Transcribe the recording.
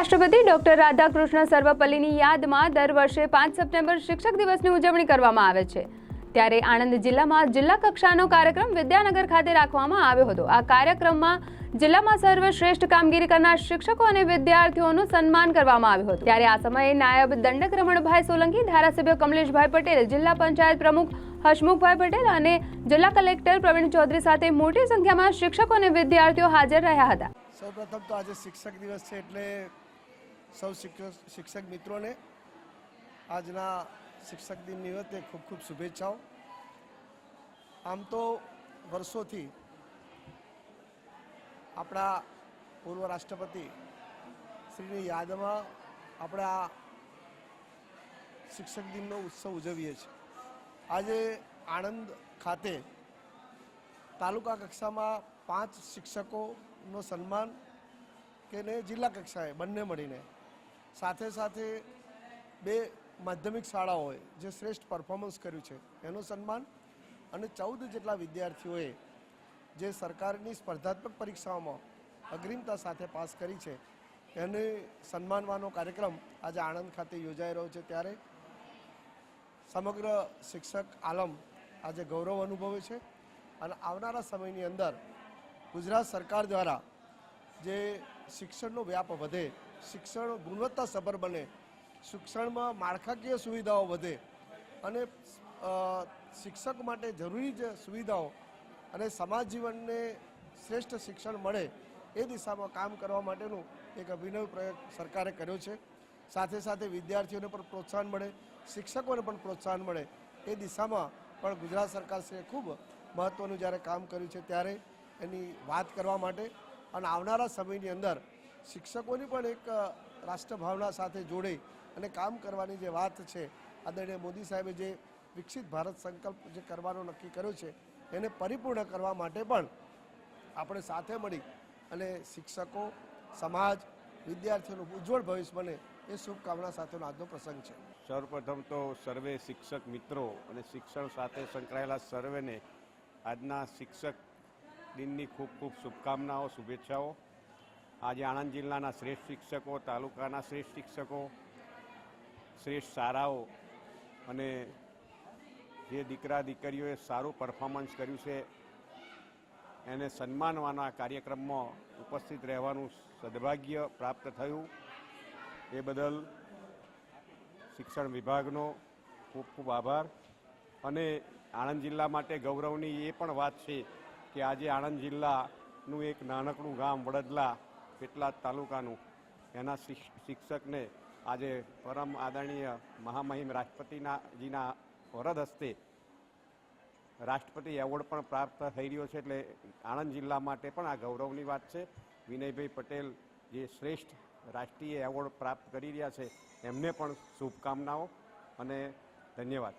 રાષ્ટ્રપતિ ડોક્ટર રાધાકૃષ્ણ સર્વપલ્લીની યાદમાં દર વર્ષે પાંચ સપ્ટેમ્બર શિક્ષક દિવસની ઉજવણી કરવામાં આવે છે. ત્યારે આણંદ જિલ્લામાં જિલ્લા કક્ષાનો કાર્યક્રમ વિદ્યાનગર ખાતે રાખવામાં આવ્યો હતો. આ કાર્યક્રમમાં જિલ્લામાં સર્વશ્રેષ્ઠ કામગીરી કરનાર શિક્ષકો અને વિદ્યાર્થીઓનું સન્માન કરવામાં આવ્યું હતું. ત્યારે આ સમયે નાયબ દંડક રમણભાઈ સોલંકી, ધારાસભ્ય કમલેશભાઈ પટેલ, જિલ્લા પંચાયત પ્રમુખ હસમુખભાઈ પટેલ અને જિલ્લા કલેક્ટર પ્રવીણ ચૌધરી સાથે મોટી સંખ્યામાં શિક્ષકો અને વિદ્યાર્થીઓ હાજર રહ્યા હતા. સૌપ્રથમ તો આજે શિક્ષક દિવસ છે એટલે સૌ શિક્ષક મિત્રોને, આજના શિક્ષક દિન નિમિત્તે ખૂબ ખૂબ શુભેચ્છાઓ. આમ તો વર્ષોથી આપણા પૂર્વ રાષ્ટ્રપતિ શ્રીની યાદમાં આપણે આ શિક્ષક દિનનો ઉત્સવ ઉજવીએ છીએ. આજે આણંદ ખાતે તાલુકા કક્ષામાં પાંચ શિક્ષકોનો સન્માન કે જિલ્લા કક્ષાએ બંને મળીને સાથે સાથે બે માધ્યમિક શાળાઓએ જે શ્રેષ્ઠ પરફોર્મન્સ કર્યું છે, એનું સન્માન અને ચૌદ જેટલા વિદ્યાર્થીઓએ જે સરકારની સ્પર્ધાત્મક પરીક્ષાઓમાં અગ્રિમતા સાથે પાસ કરી છે, એને સન્માનવાનો કાર્યક્રમ આજે આણંદ ખાતે યોજાઈ રહ્યો છે ત્યારે સમગ્ર શિક્ષક આલમ આજે ગૌરવ અનુભવે છે અને આવનારા સમયની અંદર ગુજરાત સરકાર દ્વારા જે શિક્ષણનો વ્યાપ વધે શિક્ષણ ગુણવત્તાસભર બને. શિક્ષણમાં માળખાકીય સુવિધાઓ વધે અને શિક્ષક માટે જરૂરી જે સુવિધાઓ અને સમાજ જીવનને શ્રેષ્ઠ શિક્ષણ મળે એ દિશામાં કામ કરવા માટેનું એક અભિનવ પ્રયોગ સરકારે કર્યો છે. સાથે સાથે વિદ્યાર્થીઓને પણ પ્રોત્સાહન મળે, શિક્ષકોને પણ પ્રોત્સાહન મળે એ દિશામાં પણ ગુજરાત સરકારશ્રીએ ખૂબ મહત્ત્વનું જ્યારે કામ કર્યું છે ત્યારે એની વાત કરવા માટે અને આવનારા સમયની અંદર શિક્ષકોની પણ એક રાષ્ટ્રભાવના સાથે જોડે અને કામ કરવાની જે વાત છે, આદરણીય મોદી સાહેબે જે વિકસિત ભારત સંકલ્પ જે કરવાનો નક્કી કર્યો છે, એને પરિપૂર્ણ કરવા માટે પણ આપણે સાથે મળી અને શિક્ષકો, સમાજ, વિદ્યાર્થીઓનું ઉજ્જવળ ભવિષ્ય બને એ શુભકામના સાથેનો આજનો પ્રસંગ છે. સૌપ્રથમ તો સર્વે શિક્ષક મિત્રો અને શિક્ષણ સાથે સંકળાયેલા સર્વેને આજના શિક્ષક દિનની ખૂબ ખૂબ શુભકામનાઓ, શુભેચ્છાઓ. આજે આણંદ જિલ્લાના શ્રેષ્ઠ શિક્ષકો, તાલુકાના શ્રેષ્ઠ શિક્ષકો, શ્રેષ્ઠ શાળાઓ અને જે દીકરા, દીકરીઓએ સારું પરફોર્મન્સ કર્યું છે, એને સન્માનવાના કાર્યક્રમમાં ઉપસ્થિત રહેવાનું સદભાગ્ય પ્રાપ્ત થયું. એ બદલ શિક્ષણ વિભાગનો ખૂબ ખૂબ આભાર. અને આણંદ જિલ્લા માટે ગૌરવની એ પણ વાત છે કે આજે આણંદ જિલ્લાનું એક નાનકડું ગામ વડદલા પેટલાદ તાલુકાનું. એના શિક્ષકને આજે પરમ આદરણીય મહામહિમ રાષ્ટ્રપતિનાજીના વરદ હસ્તે રાષ્ટ્રપતિ એવોર્ડ પણ પ્રાપ્ત થઈ રહ્યો છે એટલે આણંદ જિલ્લા માટે પણ આ ગૌરવની વાત છે. વિનયભાઈ પટેલ જે શ્રેષ્ઠ રાષ્ટ્રીય એવોર્ડ પ્રાપ્ત કરી રહ્યા છે એમને પણ શુભકામનાઓ અને ધન્યવાદ.